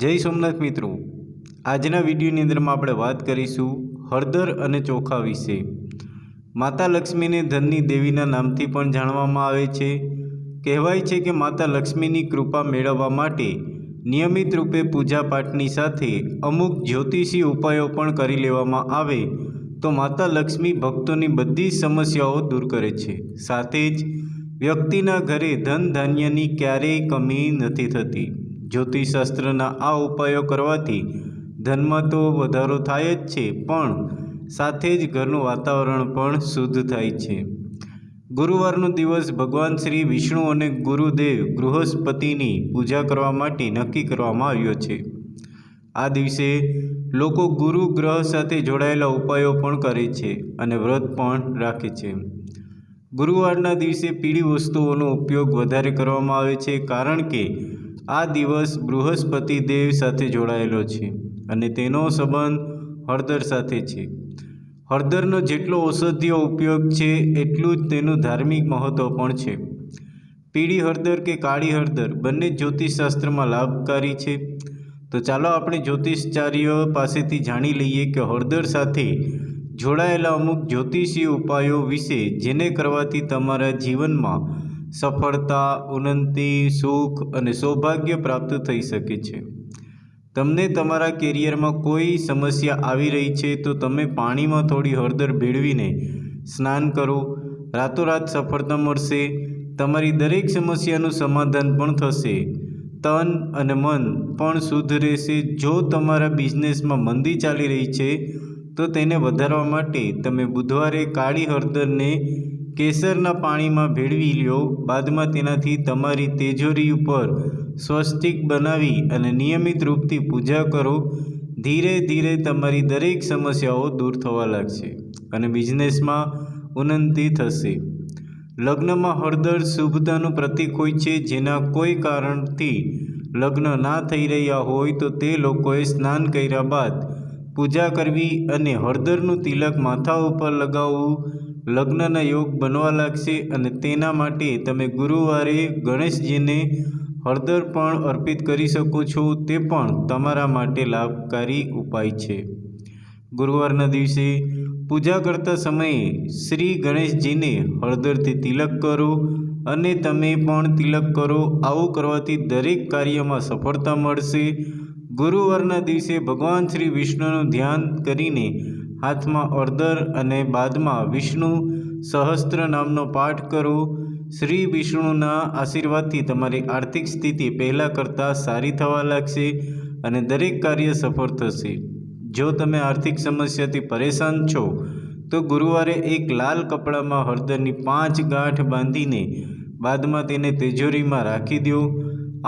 જય સોમનાથ મિત્રો. આજના વિડીયોની અંદરમાં આપણે વાત કરીશું હળદર અને ચોખા વિશે. માતા લક્ષ્મીને ધનની દેવીના નામથી પણ જાણવામાં આવે છે. કહેવાય છે કે માતા લક્ષ્મીની કૃપા મેળવવા માટે નિયમિત રૂપે પૂજાપાઠની સાથે અમુક જ્યોતિષી ઉપાયો પણ કરી લેવામાં આવે તો માતા લક્ષ્મી ભક્તોની બધી સમસ્યાઓ દૂર કરે છે. સાથે જ વ્યક્તિના ઘરે ધન ધાન્યની ક્યારેય કમી નથી થતી. જ્યોતિષશાસ્ત્રના આ ઉપાયો કરવાથી ધનમાં તો વધારો થાય જ છે, પણ સાથે જ ઘરનું વાતાવરણ પણ શુદ્ધ થાય છે. ગુરુવારનો દિવસ ભગવાન શ્રી વિષ્ણુ અને ગુરુદેવ બૃહસ્પતિની પૂજા કરવા માટે નક્કી કરવામાં આવ્યો છે. આ દિવસે લોકો ગુરુ ગ્રહ સાથે જોડાયેલા ઉપાયો પણ કરે છે અને વ્રત પણ રાખે છે. ગુરુવારના દિવસે પીળી વસ્તુઓનો ઉપયોગ વધારે કરવામાં આવે છે, કારણ કે આ દિવસ બૃહસ્પતિ દેવ સાથે જોડાયેલો છે અને તેનો સંબંધ હળદર સાથે છે. હળદરનો જેટલો ઔષધીય ઉપયોગ છે, એટલું જ તેનું ધાર્મિક મહત્ત્વ પણ છે. પીળી હળદર કે કાળી હળદર બંને જ્યોતિષશાસ્ત્રમાં લાભકારી છે. તો ચાલો આપણે જ્યોતિષચાર્ય પાસેથી જાણી લઈએ કે હળદર સાથે જોડાયેલા અમુક જ્યોતિષીય ઉપાયો વિશે, જેને કરવાથી તમારા જીવનમાં સફળતા, ઉન્નતિ, સુખ અને સૌભાગ્ય પ્રાપ્ત થઈ શકે છે. તમને તમારા કેરિયરમાં કોઈ સમસ્યા આવી રહી છે તો તમે પાણીમાં થોડી હળદર ભેળવીને સ્નાન કરો. રાતોરાત સફળતા મળશે. તમારી દરેક સમસ્યાનું સમાધાન પણ થશે. તન અને મન પણ શુદ્ધ રહેશે. જો તમારા બિઝનેસમાં મંદી ચાલી રહી છે તો તેને વધારવા માટે તમે બુધવારે કાળી હળદરને કેસરના પાણીમાં ભેળવી લ્યો. બાદમાં તેનાથી તમારી તેજોરી ઉપર સ્વસ્તિક બનાવી અને નિયમિત રૂપથી પૂજા કરો. ધીરે ધીરે તમારી દરેક સમસ્યાઓ દૂર થવા લાગશે અને બિઝનેસમાં ઉન્નતિ થશે. લગ્નમાં હળદર શુભતાનું પ્રતીક હોય છે, જેના કોઈ કારણથી લગ્ન ના થઈ રહ્યા હોય તો તે લોકોએ સ્નાન કર્યા બાદ પૂજા કરવી અને હળદરનું તિલક માથા ઉપર લગાવવું લગ્નના યોગ બનવા લાગશે અને તેના માટે તમે ગુરુવારે ગણેશજીને હળદર પણ અર્પિત કરી શકો છો. તે પણ તમારા માટે લાભકારી ઉપાય છે. ગુરુવારના દિવસે પૂજા કરતા સમયે શ્રી ગણેશજીને હળદરથી તિલક કરો અને તમે પણ તિલક કરો. આવું કરવાથી દરેક કાર્યમાં સફળતા મળશે. ગુરુવારના દિવસે ભગવાન શ્રી વિષ્ણુનું ધ્યાન કરીને હાથમાં અર્ધર અને બાદમાં વિષ્ણુ સહસ્ત્ર નામનો પાઠ કરો. શ્રી વિષ્ણુના આશીર્વાદથી તમારી આર્થિક સ્થિતિ પહેલાં કરતાં સારી થવા લાગશે અને દરેક કાર્ય સફળ થશે. જો તમે આર્થિક સમસ્યાથી પરેશાન છો, તો ગુરુવારે એક લાલ કપડામાં હળદરની પાંચ ગાંઠ બાંધીને બાદમાં તેને તેજોરીમાં રાખી દો.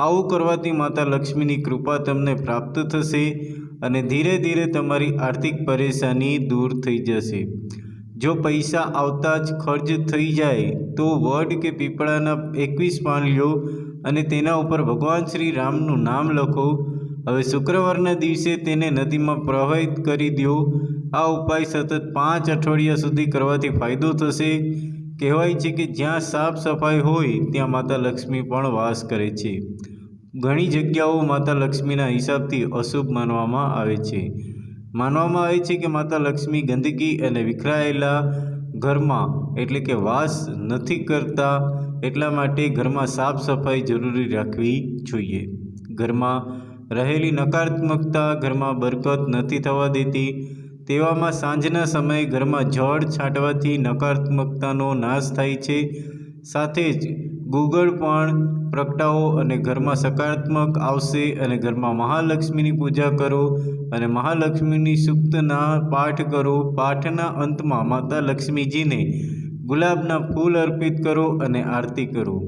આવું કરવાથી માતા લક્ષ્મીની કૃપા તમને પ્રાપ્ત થશે અને ધીરે ધીરે તમારી આર્થિક પરેશાની દૂર થઈ જશે. જો પૈસા આવતા જ ખર્ચ થઈ જાય, તો વડ કે પીપળાના એકવીસ પાન લ્યો અને તેના ઉપર ભગવાન શ્રી રામનું નામ લખો. હવે શુક્રવારના દિવસે તેને નદીમાં પ્રવાહિત કરી દો આ ઉપાય સતત પાંચ અઠવાડિયા સુધી કરવાથી ફાયદો થશે. કહેવાય છે કે જ્યાં સાફ સફાઈ હોય, ત્યાં માતા લક્ષ્મી પણ વાસ કરે છે. ઘણી જગ્યાઓ માતા લક્ષ્મીના હિસાબથી અશુભ માનવામાં આવે છે. માનવામાં આવે છે કે માતા લક્ષ્મી ગંદકી અને વિખરાયેલા ઘરમાં એટલે કે વાસ નથી કરતા, એટલા માટે ઘરમાં સાફ સફાઈ જરૂરી રાખવી જોઈએ. ઘરમાં રહેલી નકારાત્મકતા ઘરમાં બરકત નથી થવા દેતી તેવામાં સાંજના સમયે ઘરમાં જળ છાંટવાથી નકારાત્મકતાનો નાશ થાય છે. સાથે જ ગૂગળ પણ પ્રગટાવો અને ઘરમાં સકારાત્મક આવશે અને ઘરમાં મહાલક્ષ્મીની પૂજા કરો અને મહાલક્ષ્મીની સૂક્તના પાઠ કરો. પાઠના અંતમાં માતા લક્ષ્મીજીને ગુલાબના ફૂલ અર્પિત કરો અને આરતી કરો.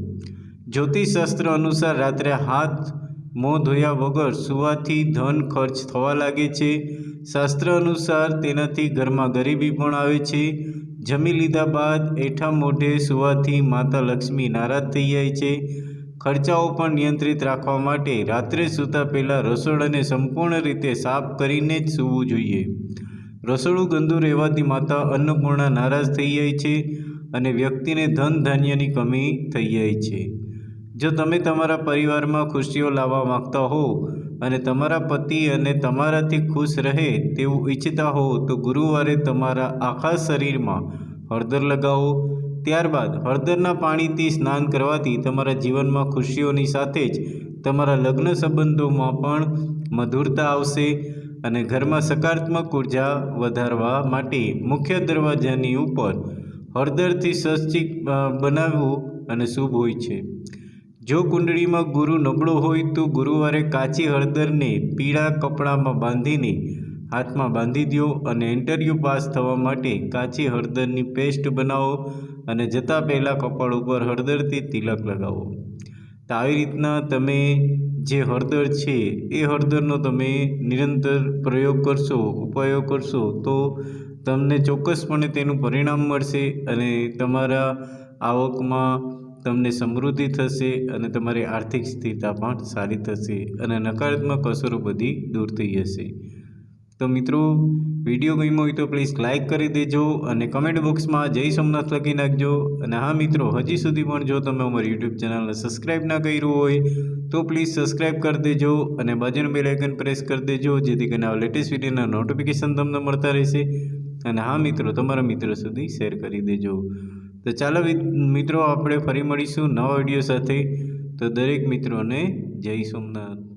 જ્યોતિષશાસ્ત્ર અનુસાર રાત્રે હાથ મોં ધોયા વગર સુવાથી ધન ખર્ચ થવા લાગે છે. શાસ્ત્ર અનુસાર તેનાથી ઘરમાં ગરીબી પણ આવે છે. જમી લીધા બાદ એઠા મોઢે સુવાથી માતા લક્ષ્મી નારાજ થઈ જાય છે. ખર્ચાઓ પણ નિયંત્રિત રાખવા માટે રાત્રે સૂતા પહેલાં રસોડાને સંપૂર્ણ રીતે સાફ કરીને જ સૂવું જોઈએ. રસોડું ગંદુ રહેવાથી માતા અન્નપૂર્ણા નારાજ થઈ જાય છે અને વ્યક્તિને ધન ધાન્યની કમી થઈ જાય છે. જો તમે તમારા પરિવારમાં ખુશીઓ લાવવા માગતા હો અને તમારા પતિ અને તમારાથી ખુશ રહે તેવું ઈચ્છતા હો, તો ગુરુવારે તમારા આખા શરીરમાં હળદર લગાવો. ત્યારબાદ હળદરના પાણીથી સ્નાન કરવાથી તમારા જીવનમાં ખુશીઓની સાથે જ તમારા લગ્ન સંબંધોમાં પણ મધુરતા આવશે અને ઘરમાં સકારાત્મક ઊર્જા વધારવા માટે મુખ્ય દરવાજાની ઉપર હળદરથી સ્વસ્તિક બનાવવું અને શુભ હોય છે. જો કુંડળીમાં ગુરુ નબળો હોય તો ગુરુવારે કાચી હળદરને પીળા કપડામાં બાંધીને હાથમાં બાંધી દો અને ઇન્ટરવ્યૂ પાસ થવા માટે કાચી હળદરની પેસ્ટ બનાવો અને જતાં પહેલાં કપાળ ઉપર હળદરથી તિલક લગાવો. તો આવી રીતના તમે જે હળદર છે, એ હળદરનો તમે નિરંતર પ્રયોગ કરશો, ઉપાયો કરશો, તો તમને ચોક્કસપણે તેનું પરિણામ મળશે અને તમારા આવકમાં તમને સમૃદ્ધિ થશે અને તમારી આર્થિક સ્થિરતા પણ સારી થશે અને નકારાત્મક અસરો બધી દૂર થઈ જશે. તો મિત્રો, વીડિયો ગમ્યો હોય તો પ્લીઝ લાઇક કરી દેજો અને કમેન્ટ બોક્સમાં જય સોમનાથ લખી નાખજો. અને હા મિત્રો, હજી સુધી પણ જો તમે અમારી યુટ્યુબ ચેનલને સબસ્ક્રાઈબ ના કર્યું હોય, તો પ્લીઝ સબસ્ક્રાઈબ કરી દેજો અને બાજુનું બેલ આઇકન પ્રેસ કરી દેજો, જેથી કરીને આ લેટેસ્ટ વિડીયોના નોટિફિકેશન તમને મળતા રહેશે. અને હા મિત્રો, તમારા મિત્રો સુધી શેર કરી દેજો. તો ચાલો મિત્રો આપણે ફરી મળીશું નવા વીડિયો સાથે. તો દરેક મિત્રોને જય સોમનાથ.